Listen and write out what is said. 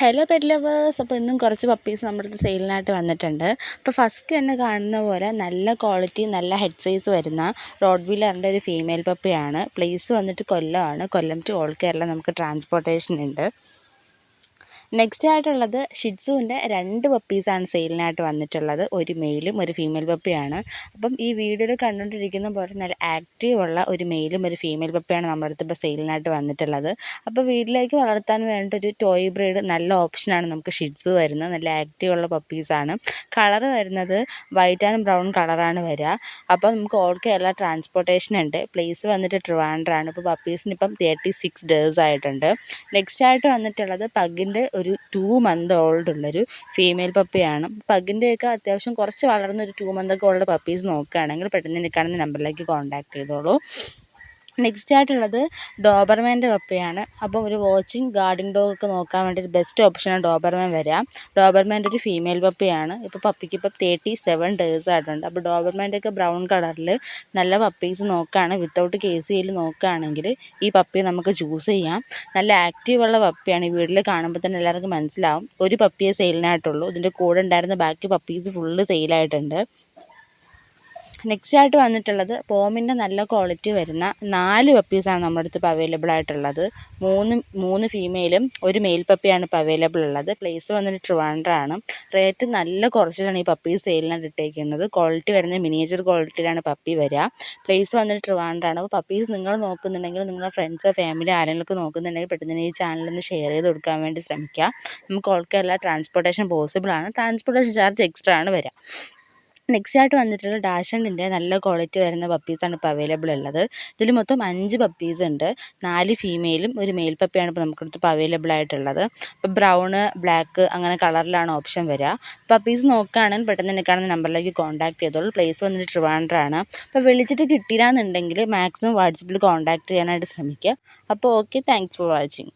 Hello pet lovers അപ്പോൾ ഇന്നും കുറച്ച് പപ്പീസ് നമ്മുടെ അടുത്ത് സെയിലിനായിട്ട് വന്നിട്ടുണ്ട്. അപ്പോൾ ഫസ്റ്റ് തന്നെ കാണുന്ന പോലെ നല്ല ക്വാളിറ്റി നല്ല ഹെഡ് സൈസ് വരുന്ന റോഡ് വീലറിന്റെ ഒരു ഫീമെയിൽ പപ്പിയാണ് പ്ലേസ് വന്നിട്ട് കൊല്ലമാണ്. കൊല്ലം ടു ഓൾ കേരള നമുക്ക് ട്രാൻസ്പോർട്ടേഷൻ ഉണ്ട്. നെക്സ്റ്റ് ആയിട്ടുള്ളത് ഷിറ്റ്സുവിന്റെ രണ്ട് പപ്പീസാണ് സെയിലിനായിട്ട് വന്നിട്ടുള്ളത്. ഒരു മെയിലും ഒരു ഫീമെയിൽ പപ്പിയാണ് അപ്പം ഈ വീഡിയോയിൽ കണ്ടുകൊണ്ടിരിക്കുന്ന പോലെ നല്ല ആക്റ്റീവുള്ള ഒരു മെയിലും ഒരു ഫീമെയിൽ പപ്പിയാണ് നമ്മുടെ അടുത്ത് ഇപ്പോൾ സെയിലിനായിട്ട് വന്നിട്ടുള്ളത്. അപ്പോൾ വീട്ടിലേക്ക് വളർത്താൻ വേണ്ട ഒരു ടോയ് ബ്രീഡ് നല്ല ഓപ്ഷനാണ് നമുക്ക് ഷിറ്റ്സു വരുന്നത്. നല്ല ആക്റ്റീവുള്ള പപ്പീസാണ് കളർ വരുന്നത് വൈറ്റ് ആൻഡ് ബ്രൗൺ കളറാണ് വരിക അപ്പോൾ നമുക്ക് ഓൾ എല്ലാ ട്രാൻസ്പോർട്ടേഷൻ ഉണ്ട്. പ്ലേസ് വന്നിട്ട് ട്രിവാൻഡ്രാണ് ഇപ്പോൾ പപ്പീസിന് ഇപ്പം തേർട്ടി സിക്സ് ഡേയ്സ് ആയിട്ടുണ്ട്. നെക്സ്റ്റ് ആയിട്ട് വന്നിട്ടുള്ളത് പഗിന്റെ ഒരു ടു മന്ത് ഓൾഡ് ഉള്ളൊരു ഫീമെയിൽ പപ്പിയാണ് പഗിന്റെയൊക്കെ അത്യാവശ്യം കുറച്ച് വളർന്ന ഒരു ടു മന്ത് ഒക്കെ ഉള്ള പപ്പീസ് നോക്കുകയാണെങ്കിൽ പെട്ടെന്ന് എനിക്ക് കാണുന്ന നമ്പറിലേക്ക് കോൺടാക്ട് ചെയ്തോളൂ. നെക്സ്റ്റ് ആയിട്ടുള്ളത് ഡോബർമാന്റെ പപ്പയാണ്. അപ്പോൾ ഒരു വാച്ചിങ് ഗാർഡിങ് ഡോഗ് ഒക്കെ നോക്കാൻ വേണ്ടി ഒരു ബെസ്റ്റ് ഓപ്ഷനാണ് ഡോബർമാൻ വരിക. ഡോബർമാന്റെ ഒരു ഫീമെയിൽ പപ്പിയാണ്. ഇപ്പോൾ പപ്പിക്ക് ഇപ്പോൾ തേർട്ടി സെവൻ ഡേയ്സ് ആയിട്ടുണ്ട് അപ്പോൾ ഡോബർമാന്റെ ഒക്കെ ബ്രൗൺ കളറിൽ നല്ല പപ്പീസ് നോക്കുകയാണ് വിത്തൗട്ട് കേസ് സി യിൽ നോക്കുകയാണെങ്കിൽ ഈ പപ്പിയെ നമുക്ക് ചൂസ് ചെയ്യാം. നല്ല ആക്റ്റീവ് ഉള്ള പപ്പിയാണ് ഈ വീട്ടിൽ കാണുമ്പോൾ തന്നെ എല്ലാവർക്കും മനസ്സിലാവും. ഒരു പപ്പിയെ സെയിലിനായിട്ടുള്ളൂ ഇതിന്റെ കൂടെ ഉണ്ടായിരുന്ന ബാക്കി പപ്പീസ് ഫുള്ള് സെയിലായിട്ടുണ്ട് നെക്സ്റ്റ് ആയിട്ട് വന്നിട്ടുള്ളത് പോമിന്റെ നല്ല ക്വാളിറ്റി വരുന്ന നാല് പപ്പീസാണ് നമ്മുടെ അടുത്ത് ഇപ്പോൾ അവൈലബിൾ ആയിട്ടുള്ളത്. മൂന്ന് മൂന്ന് ഫീമെയിലും ഒരു മെയിൽ പപ്പിയാണ് ഇപ്പോൾ അവൈലബിൾ ഉള്ളത്. പ്ലേസ് വന്നിട്ട് ട്രിവാൻഡ്രമാണ് റേറ്റ് നല്ല കുറച്ചിലാണ് ഈ പപ്പീസ് സെയിലിനായിട്ട് ഇട്ടേക്കുന്നത്. ക്വാളിറ്റി വരുന്ന മിനിയേച്ചർ ക്വാളിറ്റിയിലാണ് പപ്പി വരിക പ്ലേസ് വന്നിട്ട് ട്രിവാൻഡ്രമാണ് അപ്പോൾ പപ്പീസ് നിങ്ങൾ നോക്കുന്നുണ്ടെങ്കിൽ നിങ്ങളുടെ ഫ്രണ്ട്സോ ഫാമിലി ആരെങ്കിലും നോക്കുന്നുണ്ടെങ്കിൽ പെട്ടെന്ന് ഈ ചാനലൊന്ന് ഷെയർ ചെയ്ത് കൊടുക്കാൻ വേണ്ടി ശ്രമിക്കുക നമുക്ക് ഓൾക്കെല്ലാം ട്രാൻസ്പോർട്ടേഷൻ പോസിബിൾ ആണ്. ട്രാൻസ്പോർട്ടേഷൻ ചാർജ് എക്സ്ട്രാ ആണ് വരിക നെക്സ്റ്റ് ആയിട്ട് വന്നിട്ടുള്ളത് ഡാഷണ്ടിന്റെ നല്ല ക്വാളിറ്റി വരുന്ന പപ്പീസാണ് ഇപ്പോൾ അവൈലബിൾ ഉള്ളത്. ഇതിൽ മൊത്തം അഞ്ച് പപ്പീസ് ഉണ്ട്. നാല് ഫീമെയിലും ഒരു മെയിൽ പപ്പിയാണ് ഇപ്പോൾ നമുക്കിടത്ത് ഇപ്പോൾ അവൈലബിൾ ആയിട്ടുള്ളത്. ഇപ്പോൾ ബ്രൗണ് ബ്ലാക്ക് അങ്ങനെ കളറിലാണ് ഓപ്ഷൻ വരിക. പപ്പീസ് നോക്കുകയാണെങ്കിൽ പെട്ടെന്ന് തന്നെ കാണുന്ന നമ്പറിലേക്ക് കോൺടാക്ട് ചെയ്തോളൂ. പ്ലേസ് വന്നിട്ട് ട്രിവാൻഡ്രാണ് അപ്പോൾ വിളിച്ചിട്ട് കിട്ടിയില്ല എന്നുണ്ടെങ്കിൽ മാക്സിമം വാട്സപ്പിൽ കോൺടാക്ട് ചെയ്യാനായിട്ട് ശ്രമിക്കുക. അപ്പോൾ ഓക്കെ താങ്ക്സ് ഫോർ വാച്ചിങ്